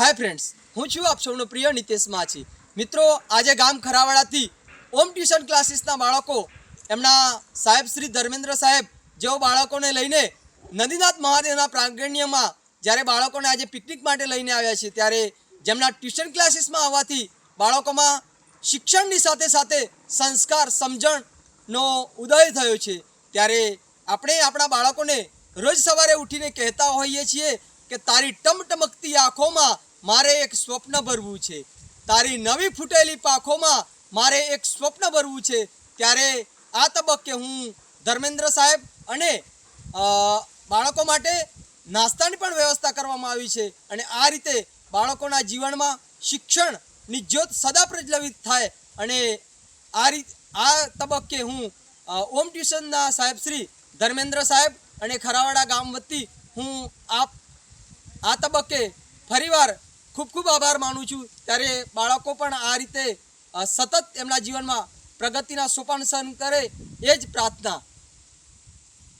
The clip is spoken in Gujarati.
હાય ફ્રેન્ડ્સ હું છું આપ સૌનો પ્રિય નિતેશ માછી. મિત્રો, આજે ગામ ખરાવાડાથી ઓમ ટ્યુશન ક્લાસીસના બાળકો, એમના સાહેબ શ્રી ધર્મેન્દ્ર સાહેબ, જેઓ બાળકોને લઈને નદીનાથ મહાદેવના પ્રાંગણ્યમાં જ્યારે બાળકોને આજે પિકનિક માટે લઈને આવ્યા છે ત્યારે જેમના ટ્યુશન ક્લાસીસમાં આવવાથી બાળકોમાં શિક્ષણની સાથે સાથે સંસ્કાર, સમજણનો ઉદય થયો છે. ત્યારે આપણે આપણા બાળકોને રોજ સવારે ઉઠીને કહેતા હોઈએ છીએ કે તારી ટમટમકતી આંખોમાં મારે એક સ્વપ્ન ભરવું છે. તારી નવી ફૂટેલી પાંખોમાં મારે એક સ્વપ્ન ભરવું છે. ત્યારે આ તબક્કે હું ધર્મેન્દ્ર સાહેબ અને બાળકો માટે નાસ્તાની પણ વ્યવસ્થા કરવામાં આવી છે અને આ રીતે બાળકોના જીવનમાં શિક્ષણની જ્યોત સદા પ્રજ્વલિત થાય અને આ રીત, આ તબક્કે હું ઓમ ટ્યુશનના સાહેબ શ્રી ધર્મેન્દ્ર સાહેબ અને ખરાવાડા ગામ વતી હું આપ, આ તબક્કે ફરીવાર ખૂબ ખૂબ આભાર માનું છું. ત્યારે બાળકો પણ આ રીતે સતત એમના જીવનમાં પ્રગતિના સોપાન સહન કરે એ જ પ્રાર્થના.